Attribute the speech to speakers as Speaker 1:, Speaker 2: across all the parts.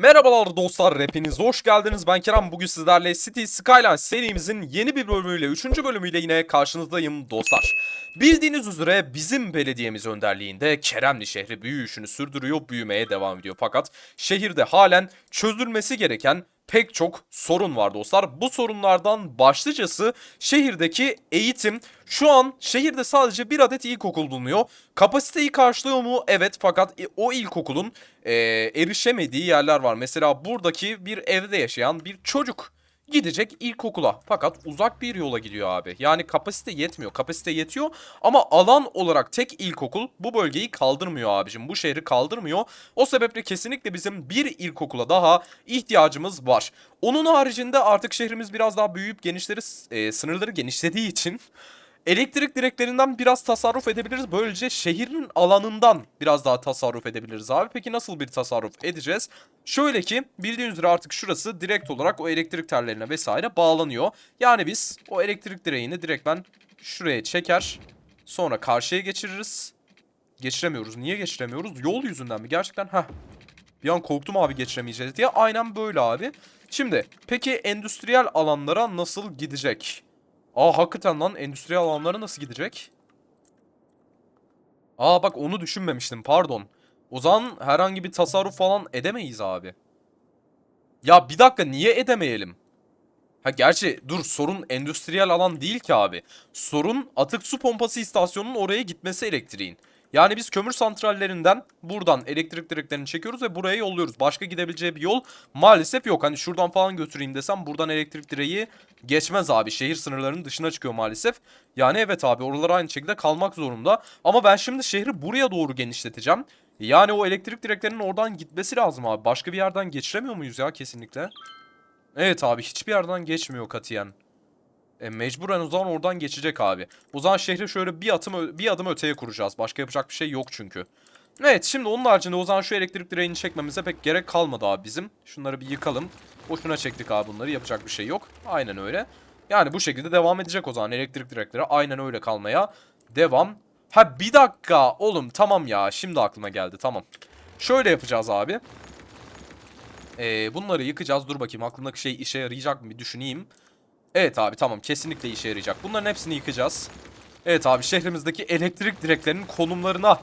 Speaker 1: Merhabalar dostlar, hepiniz hoş geldiniz. Ben Kerem. Bugün sizlerle City Skyline serimizin yeni bir bölümüyle, 3. bölümüyle yine karşınızdayım dostlar. Bildiğiniz üzere bizim belediyemiz önderliğinde Keremli şehri büyüyüşünü sürdürüyor, büyümeye devam ediyor. Fakat şehirde halen çözülmesi gereken pek çok sorun var dostlar. Bu sorunlardan başlıcası şehirdeki eğitim. Şu an şehirde sadece bir adet ilkokul bulunuyor. Kapasiteyi karşılıyor mu? Evet fakat o ilkokulun e, erişemediği yerler var. Mesela buradaki bir evde yaşayan bir çocuk gidecek ilkokula. Fakat uzak bir yola gidiyor abi. Yani kapasite yetmiyor. Kapasite yetiyor ama alan olarak tek ilkokul bu bölgeyi kaldırmıyor abicim. Bu şehri kaldırmıyor. O sebeple kesinlikle bizim bir ilkokula daha ihtiyacımız var. Onun haricinde artık şehrimiz biraz daha büyüyüp genişleri e, sınırları genişlediği için Elektrik direklerinden biraz tasarruf edebiliriz. Böylece şehrin alanından biraz daha tasarruf edebiliriz abi. Peki nasıl bir tasarruf edeceğiz? Şöyle ki bildiğiniz üzere artık şurası direkt olarak o elektrik tellerine vesaire bağlanıyor. Yani biz o elektrik direğini direkt ben şuraya çeker. Sonra karşıya geçiririz. Geçiremiyoruz. Niye geçiremiyoruz? Yol yüzünden mi? Gerçekten heh. Bir an korktum abi geçiremeyeceğiz diye. Aynen böyle abi. Şimdi peki endüstriyel alanlara nasıl gidecek? Aa hakikaten lan endüstriyel alanlara nasıl gidecek? Aa bak onu düşünmemiştim pardon. O zaman herhangi bir tasarruf falan edemeyiz abi. Ya bir dakika niye edemeyelim? Ha gerçi dur sorun endüstriyel alan değil ki abi. Sorun atık su pompası istasyonunun oraya gitmesi elektriğin. Yani biz kömür santrallerinden buradan elektrik direklerini çekiyoruz ve buraya yolluyoruz. Başka gidebileceği bir yol maalesef yok. Hani şuradan falan götüreyim desem buradan elektrik direği geçmez abi. Şehir sınırlarının dışına çıkıyor maalesef. Yani evet abi oralar aynı şekilde kalmak zorunda. Ama ben şimdi şehri buraya doğru genişleteceğim. Yani o elektrik direklerinin oradan gitmesi lazım abi. Başka bir yerden geçiremiyor muyuz ya kesinlikle? Evet abi hiçbir yerden geçmiyor katiyen. E, mecburen o zaman oradan geçecek abi. O zaman şehri şöyle bir atım bir adım öteye kuracağız. Başka yapacak bir şey yok çünkü. Evet şimdi onun haricinde o zaman şu elektrik direğini çekmemize pek gerek kalmadı abi bizim. Şunları bir yıkalım. Boşuna çektik abi bunları yapacak bir şey yok. Aynen öyle. Yani bu şekilde devam edecek o zaman elektrik direkleri aynen öyle kalmaya devam. Ha bir dakika oğlum tamam ya şimdi aklıma geldi tamam. Şöyle yapacağız abi. Ee, bunları yıkacağız dur bakayım aklımdaki şey işe yarayacak mı bir düşüneyim. Evet abi tamam kesinlikle işe yarayacak. Bunların hepsini yıkacağız. Evet abi şehrimizdeki elektrik direklerinin konumlarına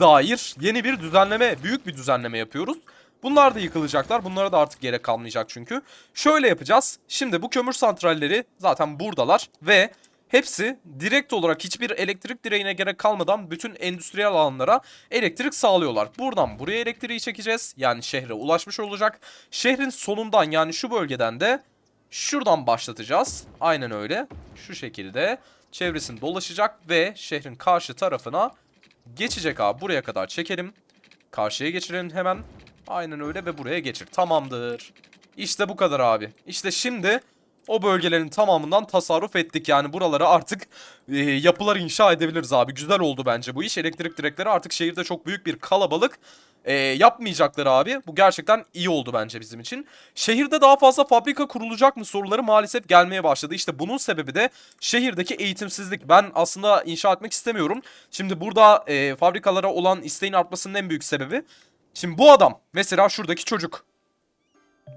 Speaker 1: dair yeni bir düzenleme, büyük bir düzenleme yapıyoruz. Bunlar da yıkılacaklar. Bunlara da artık gerek kalmayacak çünkü. Şöyle yapacağız. Şimdi bu kömür santralleri zaten buradalar ve hepsi direkt olarak hiçbir elektrik direğine gerek kalmadan bütün endüstriyel alanlara elektrik sağlıyorlar. Buradan buraya elektriği çekeceğiz. Yani şehre ulaşmış olacak. Şehrin sonundan yani şu bölgeden de Şuradan başlatacağız. Aynen öyle. Şu şekilde çevresini dolaşacak ve şehrin karşı tarafına geçecek abi. Buraya kadar çekelim. Karşıya geçirelim hemen. Aynen öyle ve buraya geçir. Tamamdır. İşte bu kadar abi. İşte şimdi o bölgelerin tamamından tasarruf ettik. Yani buralara artık e, yapılar inşa edebiliriz abi. Güzel oldu bence bu iş. Elektrik direkleri artık şehirde çok büyük bir kalabalık e, yapmayacakları abi. Bu gerçekten iyi oldu bence bizim için. Şehirde daha fazla fabrika kurulacak mı soruları maalesef gelmeye başladı. İşte bunun sebebi de şehirdeki eğitimsizlik. Ben aslında inşa etmek istemiyorum. Şimdi burada e, fabrikalara olan isteğin artmasının en büyük sebebi. Şimdi bu adam mesela şuradaki çocuk.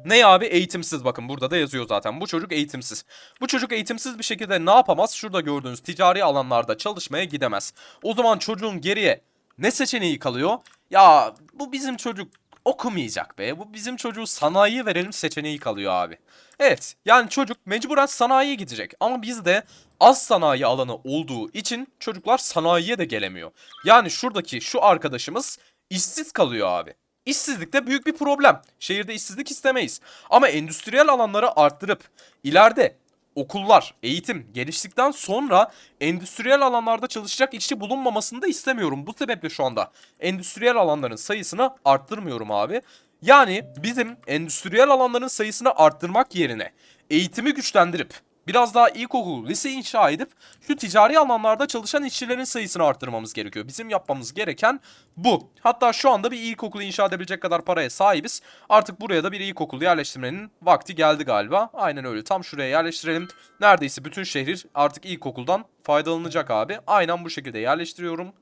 Speaker 1: Ne abi? Eğitimsiz. Bakın burada da yazıyor zaten. Bu çocuk eğitimsiz. Bu çocuk eğitimsiz bir şekilde ne yapamaz? Şurada gördüğünüz ticari alanlarda çalışmaya gidemez. O zaman çocuğun geriye ne seçeneği kalıyor? Ya bu bizim çocuk okumayacak be. Bu bizim çocuğu sanayiye verelim seçeneği kalıyor abi. Evet yani çocuk mecburen sanayiye gidecek. Ama bizde az sanayi alanı olduğu için çocuklar sanayiye de gelemiyor. Yani şuradaki şu arkadaşımız işsiz kalıyor abi. İşsizlik de büyük bir problem. Şehirde işsizlik istemeyiz. Ama endüstriyel alanları arttırıp ileride okullar, eğitim geliştikten sonra endüstriyel alanlarda çalışacak işçi bulunmamasını da istemiyorum. Bu sebeple şu anda endüstriyel alanların sayısını arttırmıyorum abi. Yani bizim endüstriyel alanların sayısını arttırmak yerine eğitimi güçlendirip biraz daha ilkokul, lise inşa edip şu ticari alanlarda çalışan işçilerin sayısını arttırmamız gerekiyor. Bizim yapmamız gereken bu. Hatta şu anda bir ilkokulu inşa edebilecek kadar paraya sahibiz. Artık buraya da bir ilkokul yerleştirmenin vakti geldi galiba. Aynen öyle tam şuraya yerleştirelim. Neredeyse bütün şehir artık ilkokuldan faydalanacak abi. Aynen bu şekilde yerleştiriyorum.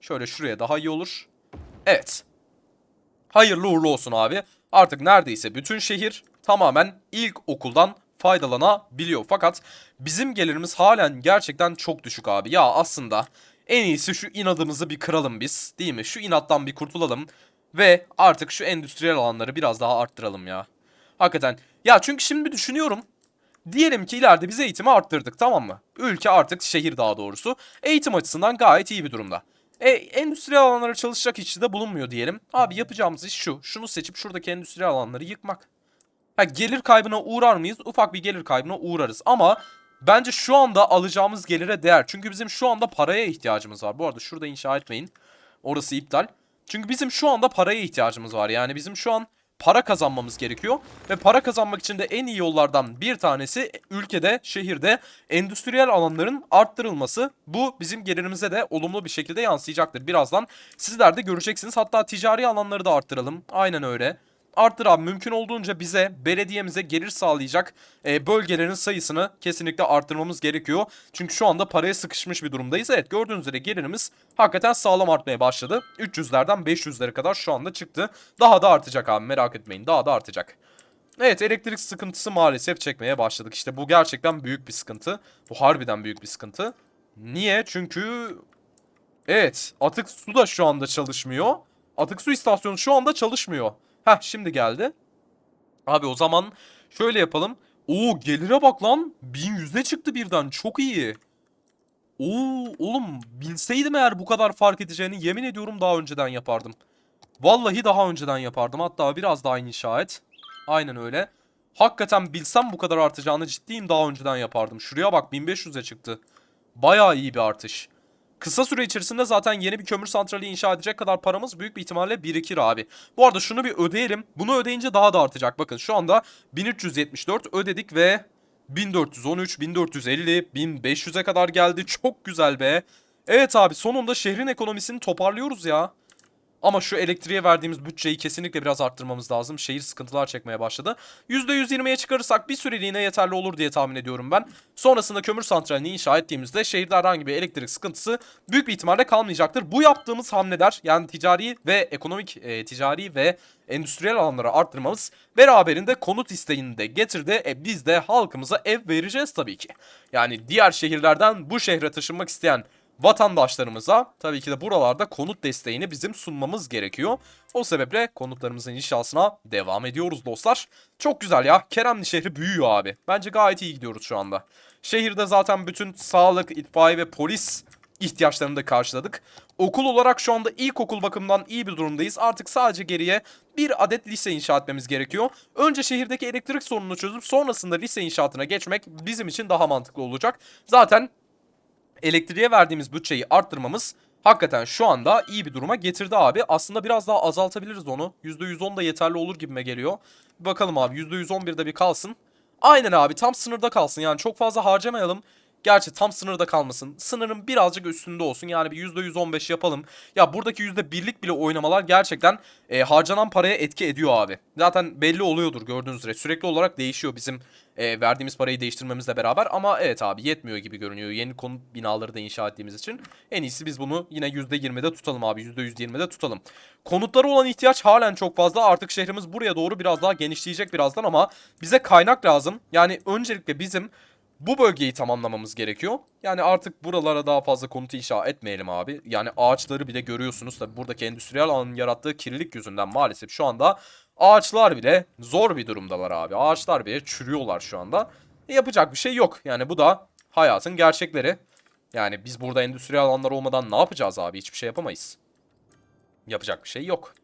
Speaker 1: Şöyle şuraya daha iyi olur. Evet. Hayırlı uğurlu olsun abi. Artık neredeyse bütün şehir tamamen ilk okuldan faydalanabiliyor. Fakat bizim gelirimiz halen gerçekten çok düşük abi. Ya aslında en iyisi şu inadımızı bir kıralım biz değil mi? Şu inattan bir kurtulalım ve artık şu endüstriyel alanları biraz daha arttıralım ya. Hakikaten. Ya çünkü şimdi düşünüyorum. Diyelim ki ileride biz eğitimi arttırdık tamam mı? Ülke artık şehir daha doğrusu eğitim açısından gayet iyi bir durumda. E, endüstriyel alanlara çalışacak işçi de bulunmuyor diyelim. Abi yapacağımız iş şu. Şunu seçip şuradaki endüstriyel alanları yıkmak. Ha, gelir kaybına uğrar mıyız? Ufak bir gelir kaybına uğrarız. Ama bence şu anda alacağımız gelire değer. Çünkü bizim şu anda paraya ihtiyacımız var. Bu arada şurada inşa etmeyin. Orası iptal. Çünkü bizim şu anda paraya ihtiyacımız var. Yani bizim şu an para kazanmamız gerekiyor. Ve para kazanmak için de en iyi yollardan bir tanesi ülkede, şehirde endüstriyel alanların arttırılması. Bu bizim gelirimize de olumlu bir şekilde yansıyacaktır. Birazdan sizler de göreceksiniz. Hatta ticari alanları da arttıralım. Aynen öyle. Arttır abi mümkün olduğunca bize belediyemize gelir sağlayacak e, bölgelerin sayısını kesinlikle arttırmamız gerekiyor. Çünkü şu anda paraya sıkışmış bir durumdayız. Evet gördüğünüz üzere gelirimiz hakikaten sağlam artmaya başladı. 300'lerden 500'lere kadar şu anda çıktı. Daha da artacak abi merak etmeyin daha da artacak. Evet elektrik sıkıntısı maalesef çekmeye başladık. İşte bu gerçekten büyük bir sıkıntı. Bu harbiden büyük bir sıkıntı. Niye? Çünkü evet atık su da şu anda çalışmıyor. Atık su istasyonu şu anda çalışmıyor. Heh şimdi geldi. Abi o zaman şöyle yapalım. Oo gelire bak lan. 1100'e çıktı birden. Çok iyi. Oo oğlum bilseydim eğer bu kadar fark edeceğini yemin ediyorum daha önceden yapardım. Vallahi daha önceden yapardım. Hatta biraz daha inşa et. Aynen öyle. Hakikaten bilsem bu kadar artacağını ciddiyim daha önceden yapardım. Şuraya bak 1500'e çıktı. Bayağı iyi bir artış. Kısa süre içerisinde zaten yeni bir kömür santrali inşa edecek kadar paramız büyük bir ihtimalle birikir abi. Bu arada şunu bir ödeyelim. Bunu ödeyince daha da artacak. Bakın şu anda 1374 ödedik ve 1413, 1450, 1500'e kadar geldi. Çok güzel be. Evet abi sonunda şehrin ekonomisini toparlıyoruz ya. Ama şu elektriğe verdiğimiz bütçeyi kesinlikle biraz arttırmamız lazım. Şehir sıkıntılar çekmeye başladı. %120'ye çıkarırsak bir süreliğine yeterli olur diye tahmin ediyorum ben. Sonrasında kömür santralini inşa ettiğimizde şehirde herhangi bir elektrik sıkıntısı büyük bir ihtimalle kalmayacaktır. Bu yaptığımız hamleler yani ticari ve ekonomik e, ticari ve endüstriyel alanları arttırmamız beraberinde konut isteğini de getirdi. E biz de halkımıza ev vereceğiz tabii ki. Yani diğer şehirlerden bu şehre taşınmak isteyen vatandaşlarımıza tabii ki de buralarda konut desteğini bizim sunmamız gerekiyor. O sebeple konutlarımızın inşasına devam ediyoruz dostlar. Çok güzel ya. Keremli şehri büyüyor abi. Bence gayet iyi gidiyoruz şu anda. Şehirde zaten bütün sağlık, itfaiye ve polis ihtiyaçlarını da karşıladık. Okul olarak şu anda ilkokul bakımından iyi bir durumdayız. Artık sadece geriye bir adet lise inşa etmemiz gerekiyor. Önce şehirdeki elektrik sorununu çözüp sonrasında lise inşaatına geçmek bizim için daha mantıklı olacak. Zaten elektriğe verdiğimiz bütçeyi arttırmamız hakikaten şu anda iyi bir duruma getirdi abi. Aslında biraz daha azaltabiliriz onu. %110 da yeterli olur gibime geliyor. Bakalım abi %111'de bir kalsın. Aynen abi tam sınırda kalsın yani çok fazla harcamayalım. Gerçi tam sınırda kalmasın. Sınırın birazcık üstünde olsun. Yani bir %115 yapalım. Ya buradaki %1'lik bile oynamalar gerçekten e, harcanan paraya etki ediyor abi. Zaten belli oluyordur gördüğünüz üzere. Sürekli olarak değişiyor bizim e, verdiğimiz parayı değiştirmemizle beraber. Ama evet abi yetmiyor gibi görünüyor. Yeni konut binaları da inşa ettiğimiz için. En iyisi biz bunu yine %20'de tutalım abi. %120'de tutalım. Konutlara olan ihtiyaç halen çok fazla. Artık şehrimiz buraya doğru biraz daha genişleyecek birazdan ama bize kaynak lazım. Yani öncelikle bizim bu bölgeyi tamamlamamız gerekiyor. Yani artık buralara daha fazla konut inşa etmeyelim abi. Yani ağaçları bile görüyorsunuz tabi buradaki endüstriyel alanın yarattığı kirlilik yüzünden maalesef şu anda ağaçlar bile zor bir durumdalar abi. Ağaçlar bile çürüyorlar şu anda. E, yapacak bir şey yok. Yani bu da hayatın gerçekleri. Yani biz burada endüstriyel alanlar olmadan ne yapacağız abi? Hiçbir şey yapamayız. Yapacak bir şey yok.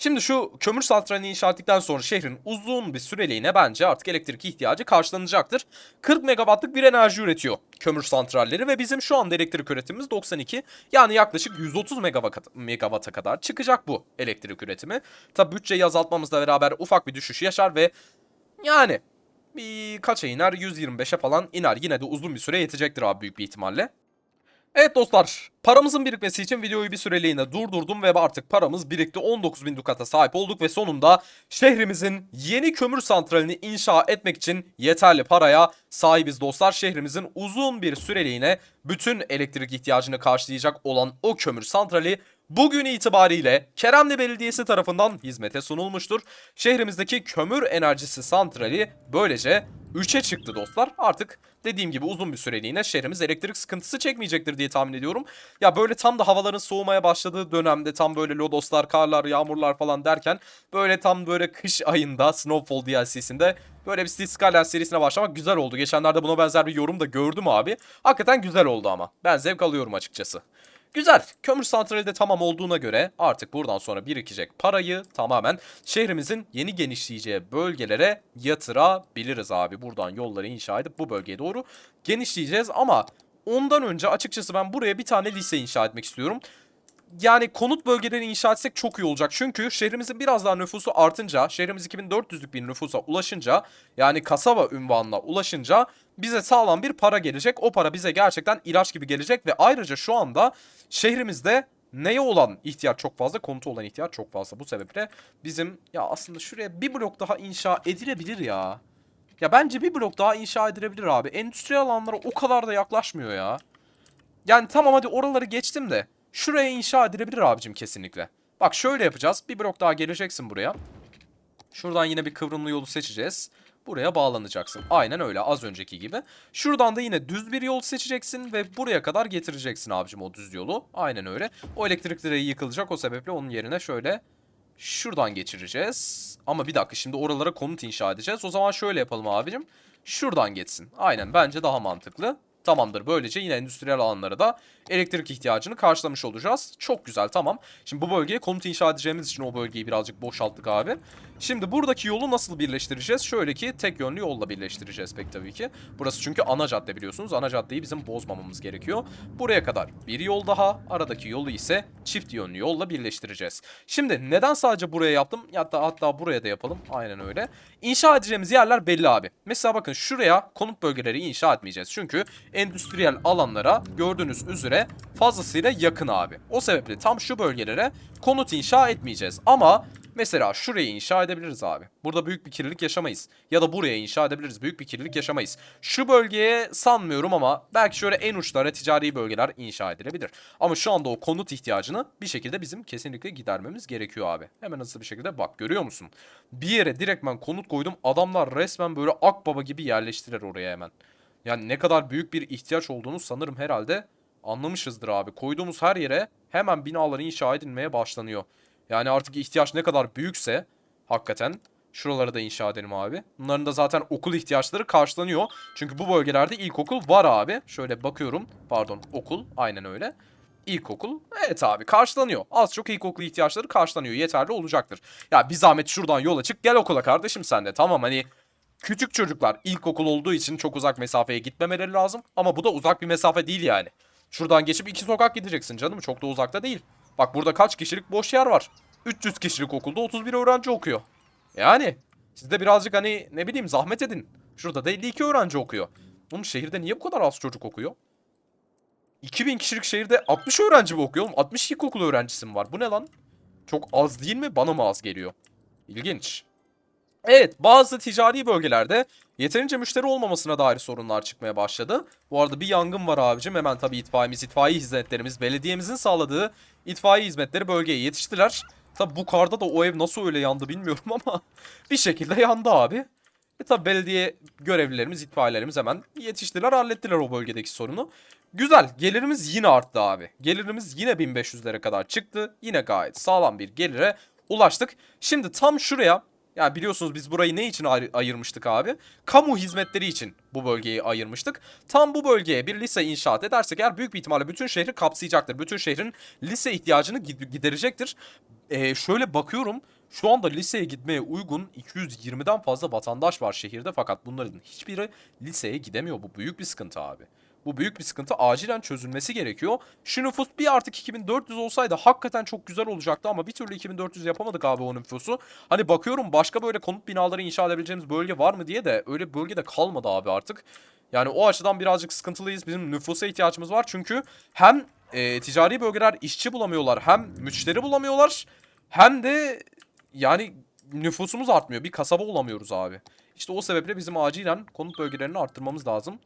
Speaker 1: Şimdi şu kömür santralini inşa ettikten sonra şehrin uzun bir süreliğine bence artık elektrik ihtiyacı karşılanacaktır. 40 megawattlık bir enerji üretiyor kömür santralleri ve bizim şu anda elektrik üretimimiz 92. Yani yaklaşık 130 megawatt, megawatt'a kadar çıkacak bu elektrik üretimi. Tabi bütçeyi azaltmamızla beraber ufak bir düşüş yaşar ve yani bir kaça iner 125'e falan iner. Yine de uzun bir süre yetecektir abi büyük bir ihtimalle. Evet dostlar paramızın birikmesi için videoyu bir süreliğine durdurdum ve artık paramız birikti 19.000 dukata sahip olduk ve sonunda şehrimizin yeni kömür santralini inşa etmek için yeterli paraya sahibiz dostlar. Şehrimizin uzun bir süreliğine bütün elektrik ihtiyacını karşılayacak olan o kömür santrali bugün itibariyle Keremli Belediyesi tarafından hizmete sunulmuştur. Şehrimizdeki kömür enerjisi santrali böylece 3'e çıktı dostlar. Artık dediğim gibi uzun bir süreliğine şehrimiz elektrik sıkıntısı çekmeyecektir diye tahmin ediyorum. Ya böyle tam da havaların soğumaya başladığı dönemde tam böyle lodoslar, karlar, yağmurlar falan derken böyle tam böyle kış ayında Snowfall DLC'sinde böyle bir Cities Skylines serisine başlamak güzel oldu. Geçenlerde buna benzer bir yorum da gördüm abi. Hakikaten güzel oldu ama. Ben zevk alıyorum açıkçası. Güzel. Kömür santrali de tamam olduğuna göre artık buradan sonra birikecek parayı tamamen şehrimizin yeni genişleyeceği bölgelere yatırabiliriz abi. Buradan yolları inşa edip bu bölgeye doğru genişleyeceğiz ama ondan önce açıkçası ben buraya bir tane lise inşa etmek istiyorum. Yani konut bölgeleri inşa etsek çok iyi olacak. Çünkü şehrimizin biraz daha nüfusu artınca, şehrimiz 2400'lük bir nüfusa ulaşınca, yani kasaba ünvanına ulaşınca bize sağlam bir para gelecek. O para bize gerçekten ilaç gibi gelecek ve ayrıca şu anda şehrimizde neye olan ihtiyaç çok fazla, konuta olan ihtiyaç çok fazla. Bu sebeple bizim ya aslında şuraya bir blok daha inşa edilebilir ya. Ya bence bir blok daha inşa edilebilir abi. Endüstriyel alanlara o kadar da yaklaşmıyor ya. Yani tamam hadi oraları geçtim de. Şuraya inşa edilebilir abicim kesinlikle. Bak şöyle yapacağız. Bir blok daha geleceksin buraya. Şuradan yine bir kıvrımlı yolu seçeceğiz. Buraya bağlanacaksın. Aynen öyle az önceki gibi. Şuradan da yine düz bir yol seçeceksin ve buraya kadar getireceksin abicim o düz yolu. Aynen öyle. O elektrik direği yıkılacak o sebeple onun yerine şöyle şuradan geçireceğiz. Ama bir dakika şimdi oralara konut inşa edeceğiz. O zaman şöyle yapalım abicim. Şuradan geçsin. Aynen bence daha mantıklı. Tamamdır. Böylece yine endüstriyel alanlara da elektrik ihtiyacını karşılamış olacağız. Çok güzel tamam. Şimdi bu bölgeye konut inşa edeceğimiz için o bölgeyi birazcık boşalttık abi. Şimdi buradaki yolu nasıl birleştireceğiz? Şöyle ki tek yönlü yolla birleştireceğiz pek tabii ki. Burası çünkü ana cadde biliyorsunuz. Ana caddeyi bizim bozmamamız gerekiyor. Buraya kadar bir yol daha. Aradaki yolu ise çift yönlü yolla birleştireceğiz. Şimdi neden sadece buraya yaptım? Hatta hatta buraya da yapalım. Aynen öyle. İnşa edeceğimiz yerler belli abi. Mesela bakın şuraya konut bölgeleri inşa etmeyeceğiz. Çünkü endüstriyel alanlara gördüğünüz üzere fazlasıyla yakın abi. O sebeple tam şu bölgelere konut inşa etmeyeceğiz. Ama mesela şurayı inşa edebiliriz abi. Burada büyük bir kirlilik yaşamayız. Ya da buraya inşa edebiliriz. Büyük bir kirlilik yaşamayız. Şu bölgeye sanmıyorum ama belki şöyle en uçlara ticari bölgeler inşa edilebilir. Ama şu anda o konut ihtiyacını bir şekilde bizim kesinlikle gidermemiz gerekiyor abi. Hemen hızlı bir şekilde bak görüyor musun? Bir yere direktmen konut koydum. Adamlar resmen böyle akbaba gibi yerleştiler oraya hemen. Yani ne kadar büyük bir ihtiyaç olduğunu sanırım herhalde anlamışızdır abi. Koyduğumuz her yere hemen binalar inşa edilmeye başlanıyor. Yani artık ihtiyaç ne kadar büyükse hakikaten şuraları da inşa edelim abi. Bunların da zaten okul ihtiyaçları karşılanıyor. Çünkü bu bölgelerde ilkokul var abi. Şöyle bakıyorum. Pardon okul aynen öyle. İlkokul evet abi karşılanıyor. Az çok ilkokul ihtiyaçları karşılanıyor. Yeterli olacaktır. Ya bir zahmet şuradan yola çık gel okula kardeşim sen de. Tamam hani küçük çocuklar ilkokul olduğu için çok uzak mesafeye gitmemeleri lazım. Ama bu da uzak bir mesafe değil yani. Şuradan geçip iki sokak gideceksin canım. Çok da uzakta değil. Bak burada kaç kişilik boş yer var. 300 kişilik okulda 31 öğrenci okuyor. Yani siz de birazcık hani ne bileyim zahmet edin. Şurada da 52 öğrenci okuyor. Oğlum şehirde niye bu kadar az çocuk okuyor? 2000 kişilik şehirde 60 öğrenci mi okuyor oğlum? 60 ilkokul öğrencisi mi var? Bu ne lan? Çok az değil mi? Bana mı az geliyor? İlginç. Evet bazı ticari bölgelerde yeterince müşteri olmamasına dair sorunlar çıkmaya başladı. Bu arada bir yangın var abicim. Hemen tabii itfaiyemiz, itfaiye hizmetlerimiz, belediyemizin sağladığı itfaiye hizmetleri bölgeye yetiştiler. Tabi bu karda da o ev nasıl öyle yandı bilmiyorum ama bir şekilde yandı abi. E tabi belediye görevlilerimiz, itfaiyelerimiz hemen yetiştiler, hallettiler o bölgedeki sorunu. Güzel, gelirimiz yine arttı abi. Gelirimiz yine 1500'lere kadar çıktı. Yine gayet sağlam bir gelire ulaştık. Şimdi tam şuraya ya biliyorsunuz biz burayı ne için ayr- ayırmıştık abi? Kamu hizmetleri için bu bölgeyi ayırmıştık. Tam bu bölgeye bir lise inşaat edersek eğer büyük bir ihtimalle bütün şehri kapsayacaktır. Bütün şehrin lise ihtiyacını gid- giderecektir. Ee, şöyle bakıyorum. Şu anda liseye gitmeye uygun 220'den fazla vatandaş var şehirde fakat bunların hiçbiri liseye gidemiyor. Bu büyük bir sıkıntı abi. Bu büyük bir sıkıntı acilen çözülmesi gerekiyor. Şu nüfus bir artık 2400 olsaydı hakikaten çok güzel olacaktı ama bir türlü 2400 yapamadık abi o nüfusu. Hani bakıyorum başka böyle konut binaları inşa edebileceğimiz bölge var mı diye de öyle bir bölge de kalmadı abi artık. Yani o açıdan birazcık sıkıntılıyız. Bizim nüfusa ihtiyacımız var çünkü hem e, ticari bölgeler işçi bulamıyorlar hem müşteri bulamıyorlar hem de yani nüfusumuz artmıyor. Bir kasaba olamıyoruz abi. İşte o sebeple bizim acilen konut bölgelerini arttırmamız lazım.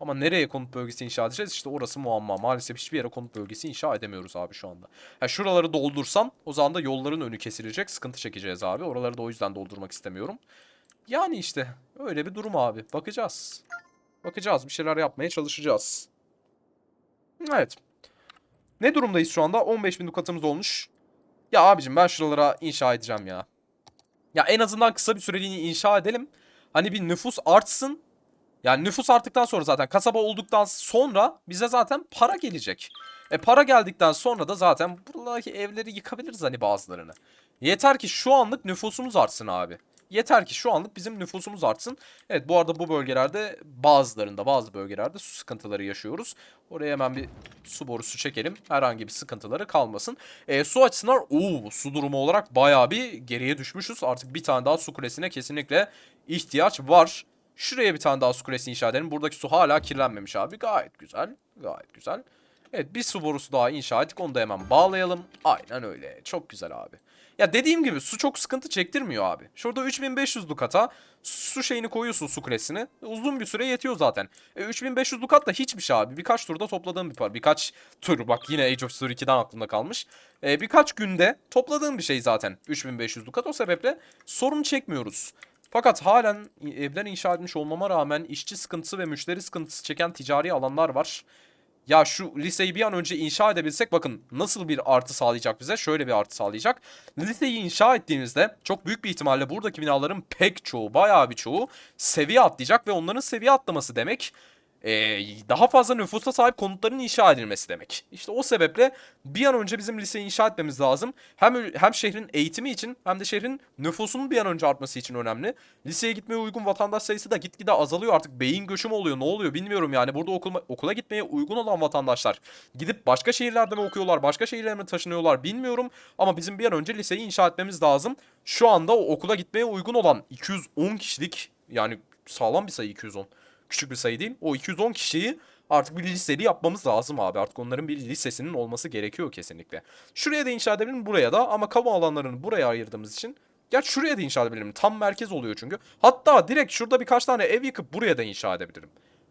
Speaker 1: Ama nereye konut bölgesi inşa edeceğiz? İşte orası muamma. Maalesef hiçbir yere konut bölgesi inşa edemiyoruz abi şu anda. Ha şuraları doldursam o zaman da yolların önü kesilecek. Sıkıntı çekeceğiz abi. Oraları da o yüzden doldurmak istemiyorum. Yani işte öyle bir durum abi. Bakacağız. Bakacağız. Bir şeyler yapmaya çalışacağız. Evet. Ne durumdayız şu anda? 15 bin dukatımız olmuş. Ya abicim ben şuralara inşa edeceğim ya. Ya en azından kısa bir süreliğine inşa edelim. Hani bir nüfus artsın. Yani nüfus arttıktan sonra zaten kasaba olduktan sonra bize zaten para gelecek. E para geldikten sonra da zaten buradaki evleri yıkabiliriz hani bazılarını. Yeter ki şu anlık nüfusumuz artsın abi. Yeter ki şu anlık bizim nüfusumuz artsın. Evet bu arada bu bölgelerde bazılarında bazı bölgelerde su sıkıntıları yaşıyoruz. Oraya hemen bir su borusu çekelim. Herhangi bir sıkıntıları kalmasın. E, su açısından ooo su durumu olarak bayağı bir geriye düşmüşüz. Artık bir tane daha su kulesine kesinlikle ihtiyaç var. Şuraya bir tane daha su kulesi inşa edelim. Buradaki su hala kirlenmemiş abi. Gayet güzel. Gayet güzel. Evet bir su borusu daha inşa ettik. Onu da hemen bağlayalım. Aynen öyle. Çok güzel abi. Ya dediğim gibi su çok sıkıntı çektirmiyor abi. Şurada 3500 dukata su şeyini koyuyorsun su kulesini. Uzun bir süre yetiyor zaten. E, 3500 dukat da hiçbir şey abi. Birkaç turda topladığım bir para. Birkaç tur bak yine Age of Story 2'den aklımda kalmış. E, birkaç günde topladığım bir şey zaten 3500 dukat. O sebeple sorun çekmiyoruz. Fakat halen evler inşa etmiş olmama rağmen işçi sıkıntısı ve müşteri sıkıntısı çeken ticari alanlar var. Ya şu liseyi bir an önce inşa edebilsek bakın nasıl bir artı sağlayacak bize? Şöyle bir artı sağlayacak. Liseyi inşa ettiğimizde çok büyük bir ihtimalle buradaki binaların pek çoğu, bayağı bir çoğu seviye atlayacak ve onların seviye atlaması demek ee, daha fazla nüfusa sahip konutların inşa edilmesi demek. İşte o sebeple bir an önce bizim liseyi inşa etmemiz lazım. Hem hem şehrin eğitimi için hem de şehrin nüfusunun bir an önce artması için önemli. Liseye gitmeye uygun vatandaş sayısı da gitgide azalıyor artık. Beyin göçü mü oluyor ne oluyor bilmiyorum yani. Burada okula, okula gitmeye uygun olan vatandaşlar gidip başka şehirlerde mi okuyorlar, başka şehirlere mi taşınıyorlar bilmiyorum. Ama bizim bir an önce liseyi inşa etmemiz lazım. Şu anda o okula gitmeye uygun olan 210 kişilik yani sağlam bir sayı 210 küçük bir sayı değil. O 210 kişiyi artık bir liseli yapmamız lazım abi. Artık onların bir lisesinin olması gerekiyor kesinlikle. Şuraya da inşa edebilirim buraya da ama kamu alanlarını buraya ayırdığımız için Gerçi şuraya da inşa edebilirim. Tam merkez oluyor çünkü. Hatta direkt şurada birkaç tane ev yıkıp buraya da inşa edebilirim.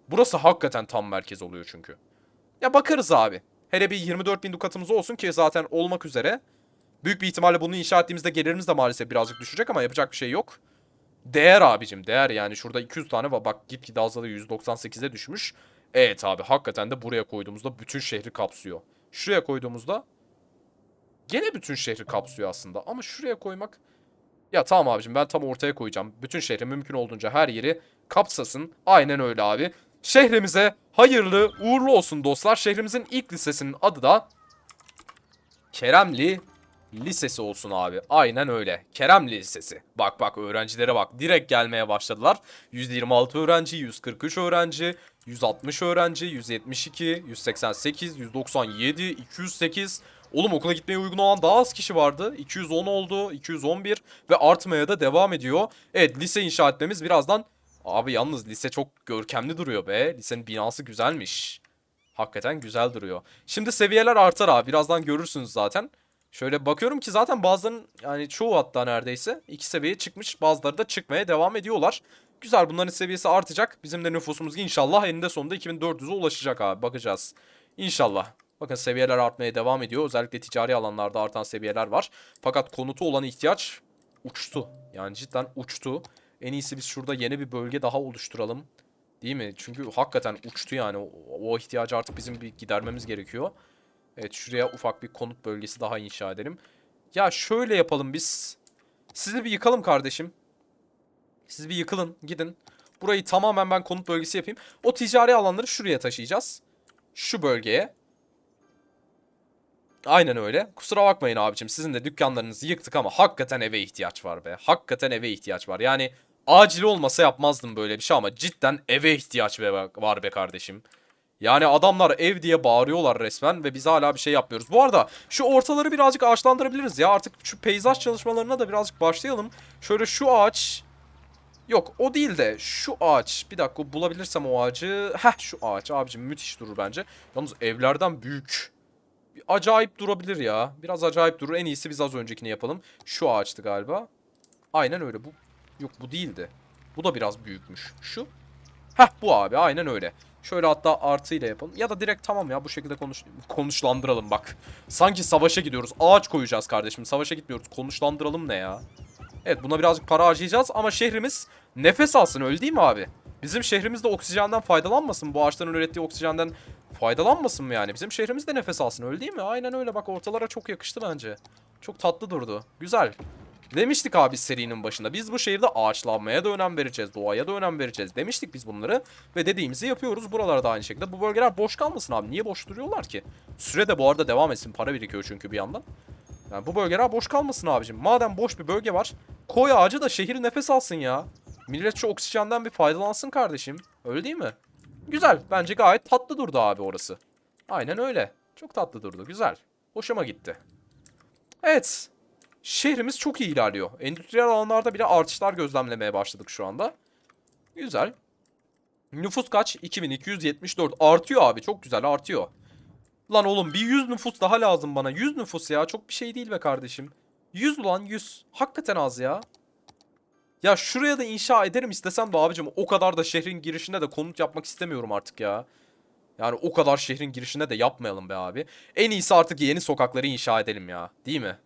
Speaker 1: Burası hakikaten tam merkez oluyor çünkü. Ya bakarız abi. Hele bir 24 bin dukatımız olsun ki zaten olmak üzere. Büyük bir ihtimalle bunu inşa ettiğimizde gelirimiz de maalesef birazcık düşecek ama yapacak bir şey yok. Değer abicim değer yani şurada 200 tane var bak gitgide azalıyor 198'e düşmüş. Evet abi hakikaten de buraya koyduğumuzda bütün şehri kapsıyor. Şuraya koyduğumuzda gene bütün şehri kapsıyor aslında ama şuraya koymak ya tamam abicim ben tam ortaya koyacağım. Bütün şehri mümkün olduğunca her yeri kapsasın. Aynen öyle abi. Şehrimize hayırlı uğurlu olsun dostlar. Şehrimizin ilk lisesinin adı da Keremli Lisesi olsun abi. Aynen öyle. Keremli Lisesi. Bak bak öğrencilere bak. Direkt gelmeye başladılar. 126 öğrenci, 143 öğrenci, 160 öğrenci, 172, 188, 197, 208. Oğlum okula gitmeye uygun olan daha az kişi vardı. 210 oldu, 211 ve artmaya da devam ediyor. Evet lise inşa etmemiz birazdan... Abi yalnız lise çok görkemli duruyor be. Lisenin binası güzelmiş. Hakikaten güzel duruyor. Şimdi seviyeler artar abi. Birazdan görürsünüz zaten. Şöyle bakıyorum ki zaten bazılarının yani çoğu hatta neredeyse iki seviyeye çıkmış. Bazıları da çıkmaya devam ediyorlar. Güzel bunların seviyesi artacak. Bizim de nüfusumuz inşallah eninde sonunda 2400'e ulaşacak abi. Bakacağız. İnşallah. Bakın seviyeler artmaya devam ediyor. Özellikle ticari alanlarda artan seviyeler var. Fakat konutu olan ihtiyaç uçtu. Yani cidden uçtu. En iyisi biz şurada yeni bir bölge daha oluşturalım. Değil mi? Çünkü hakikaten uçtu yani. O, o ihtiyacı artık bizim bir gidermemiz gerekiyor. Evet şuraya ufak bir konut bölgesi daha inşa edelim. Ya şöyle yapalım biz. Sizi bir yıkalım kardeşim. Siz bir yıkılın gidin. Burayı tamamen ben konut bölgesi yapayım. O ticari alanları şuraya taşıyacağız. Şu bölgeye. Aynen öyle. Kusura bakmayın abicim sizin de dükkanlarınızı yıktık ama hakikaten eve ihtiyaç var be. Hakikaten eve ihtiyaç var. Yani acil olmasa yapmazdım böyle bir şey ama cidden eve ihtiyaç be, var be kardeşim. Yani adamlar ev diye bağırıyorlar resmen ve biz hala bir şey yapmıyoruz. Bu arada şu ortaları birazcık ağaçlandırabiliriz ya. Artık şu peyzaj çalışmalarına da birazcık başlayalım. Şöyle şu ağaç... Yok o değil de şu ağaç. Bir dakika bulabilirsem o ağacı. Heh şu ağaç abicim müthiş durur bence. Yalnız evlerden büyük. Acayip durabilir ya. Biraz acayip durur. En iyisi biz az öncekini yapalım. Şu ağaçtı galiba. Aynen öyle. Bu Yok bu değildi. Bu da biraz büyükmüş. Şu. Heh bu abi aynen öyle. Şöyle hatta artıyla yapalım. Ya da direkt tamam ya bu şekilde konuş konuşlandıralım bak. Sanki savaşa gidiyoruz. Ağaç koyacağız kardeşim. Savaşa gitmiyoruz. Konuşlandıralım ne ya? Evet buna birazcık para harcayacağız ama şehrimiz nefes alsın öyle değil mi abi? Bizim şehrimizde oksijenden faydalanmasın. Bu ağaçların ürettiği oksijenden faydalanmasın mı yani? Bizim şehrimiz de nefes alsın öyle değil mi? Aynen öyle bak ortalara çok yakıştı bence. Çok tatlı durdu. Güzel. Demiştik abi serinin başında. Biz bu şehirde ağaçlanmaya da önem vereceğiz. Doğaya da önem vereceğiz. Demiştik biz bunları. Ve dediğimizi yapıyoruz. Buralarda da aynı şekilde. Bu bölgeler boş kalmasın abi. Niye boş duruyorlar ki? Süre de bu arada devam etsin. Para birikiyor çünkü bir yandan. Yani bu bölgeler boş kalmasın abicim. Madem boş bir bölge var. Koy ağacı da şehir nefes alsın ya. Millet şu oksijenden bir faydalansın kardeşim. Öyle değil mi? Güzel. Bence gayet tatlı durdu abi orası. Aynen öyle. Çok tatlı durdu. Güzel. Hoşuma gitti. Evet. Şehrimiz çok iyi ilerliyor. Endüstriyel alanlarda bile artışlar gözlemlemeye başladık şu anda. Güzel. Nüfus kaç? 2274. Artıyor abi. Çok güzel artıyor. Lan oğlum bir 100 nüfus daha lazım bana. 100 nüfus ya. Çok bir şey değil be kardeşim. 100 ulan 100. Hakikaten az ya. Ya şuraya da inşa ederim istesem de abicim o kadar da şehrin girişine de konut yapmak istemiyorum artık ya. Yani o kadar şehrin girişine de yapmayalım be abi. En iyisi artık yeni sokakları inşa edelim ya. Değil mi?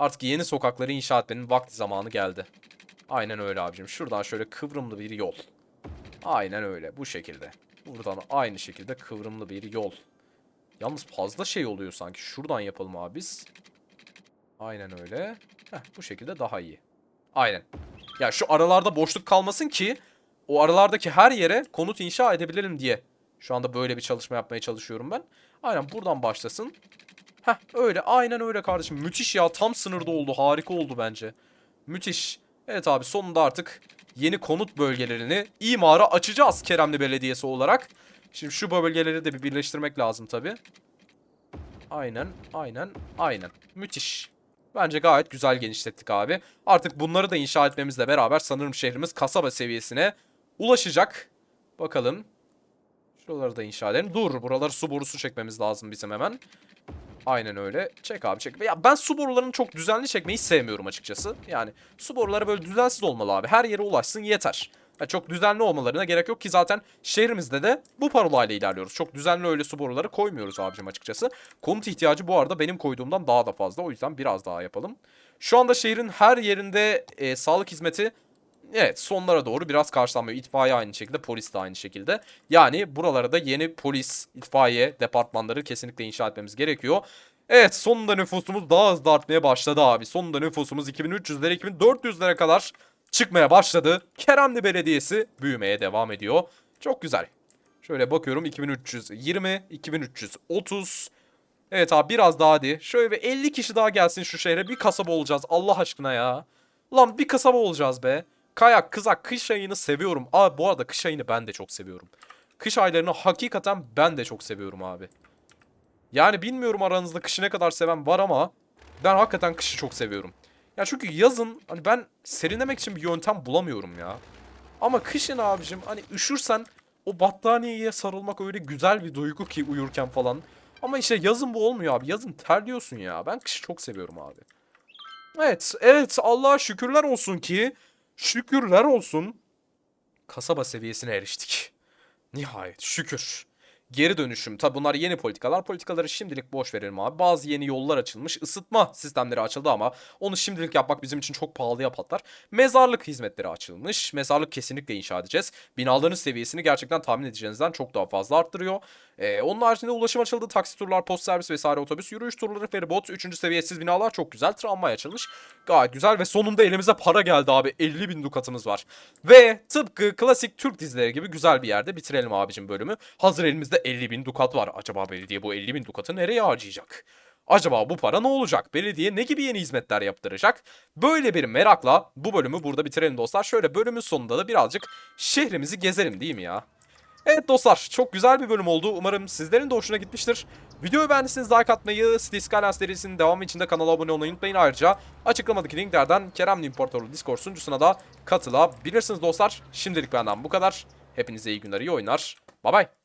Speaker 1: Artık yeni sokakları inşa etmenin vakti zamanı geldi. Aynen öyle abicim. Şuradan şöyle kıvrımlı bir yol. Aynen öyle. Bu şekilde. Buradan aynı şekilde kıvrımlı bir yol. Yalnız fazla şey oluyor sanki. Şuradan yapalım abi. Aynen öyle. Heh, bu şekilde daha iyi. Aynen. Ya şu aralarda boşluk kalmasın ki o aralardaki her yere konut inşa edebilirim diye. Şu anda böyle bir çalışma yapmaya çalışıyorum ben. Aynen buradan başlasın. Heh öyle aynen öyle kardeşim. Müthiş ya tam sınırda oldu. Harika oldu bence. Müthiş. Evet abi sonunda artık yeni konut bölgelerini imara açacağız Keremli Belediyesi olarak. Şimdi şu bölgeleri de bir birleştirmek lazım tabi. Aynen, aynen, aynen. Müthiş. Bence gayet güzel genişlettik abi. Artık bunları da inşa etmemizle beraber sanırım şehrimiz kasaba seviyesine ulaşacak. Bakalım. Şuraları da inşa edelim. Dur buraları su borusu çekmemiz lazım bizim hemen. Aynen öyle. Çek abi çek. Ya ben su borularını çok düzenli çekmeyi sevmiyorum açıkçası. Yani su boruları böyle düzensiz olmalı abi. Her yere ulaşsın yeter. Ya çok düzenli olmalarına gerek yok ki zaten şehrimizde de bu parolayla ilerliyoruz. Çok düzenli öyle su boruları koymuyoruz abicim açıkçası. Konut ihtiyacı bu arada benim koyduğumdan daha da fazla. O yüzden biraz daha yapalım. Şu anda şehrin her yerinde e, sağlık hizmeti Evet sonlara doğru biraz karşılanmıyor. İtfaiye aynı şekilde, polis de aynı şekilde. Yani buralara da yeni polis, itfaiye departmanları kesinlikle inşa etmemiz gerekiyor. Evet sonunda nüfusumuz daha hızlı artmaya başladı abi. Sonunda nüfusumuz 2300'lere 2400'lere kadar çıkmaya başladı. Keremli Belediyesi büyümeye devam ediyor. Çok güzel. Şöyle bakıyorum 2320, 2330. Evet abi biraz daha hadi. Şöyle bir 50 kişi daha gelsin şu şehre. Bir kasaba olacağız Allah aşkına ya. Lan bir kasaba olacağız be. Kayak, kızak, kış ayını seviyorum. Aa bu arada kış ayını ben de çok seviyorum. Kış aylarını hakikaten ben de çok seviyorum abi. Yani bilmiyorum aranızda kışı ne kadar seven var ama ben hakikaten kışı çok seviyorum. Ya çünkü yazın hani ben serinlemek için bir yöntem bulamıyorum ya. Ama kışın abicim hani üşürsen o battaniyeye sarılmak öyle güzel bir duygu ki uyurken falan. Ama işte yazın bu olmuyor abi. Yazın terliyorsun ya. Ben kışı çok seviyorum abi. Evet, evet Allah'a şükürler olsun ki şükürler olsun kasaba seviyesine eriştik. Nihayet şükür. Geri dönüşüm. Tabi bunlar yeni politikalar. Politikaları şimdilik boş verelim abi. Bazı yeni yollar açılmış. Isıtma sistemleri açıldı ama onu şimdilik yapmak bizim için çok pahalıya patlar. Mezarlık hizmetleri açılmış. Mezarlık kesinlikle inşa edeceğiz. Binaların seviyesini gerçekten tahmin edeceğinizden çok daha fazla arttırıyor. Ee, onun haricinde ulaşım açıldı. Taksi turlar, post servis vesaire otobüs, yürüyüş turları, feribot, 3. seviyesiz binalar çok güzel. Tramvay açılmış. Gayet güzel ve sonunda elimize para geldi abi. 50 bin dukatımız var. Ve tıpkı klasik Türk dizileri gibi güzel bir yerde bitirelim abicim bölümü. Hazır elimizde 50 bin dukat var. Acaba belediye bu 50 bin dukatı nereye harcayacak? Acaba bu para ne olacak? Belediye ne gibi yeni hizmetler yaptıracak? Böyle bir merakla bu bölümü burada bitirelim dostlar. Şöyle bölümün sonunda da birazcık şehrimizi gezelim değil mi ya? Evet dostlar çok güzel bir bölüm oldu. Umarım sizlerin de hoşuna gitmiştir. Videoyu beğendiyseniz like atmayı, City Skylines serisinin devamı için de kanala abone olmayı unutmayın. Ayrıca açıklamadaki linklerden Kerem İmparatorluğu Discord sunucusuna da katılabilirsiniz dostlar. Şimdilik benden bu kadar. Hepinize iyi günler, iyi oyunlar. Bay bay.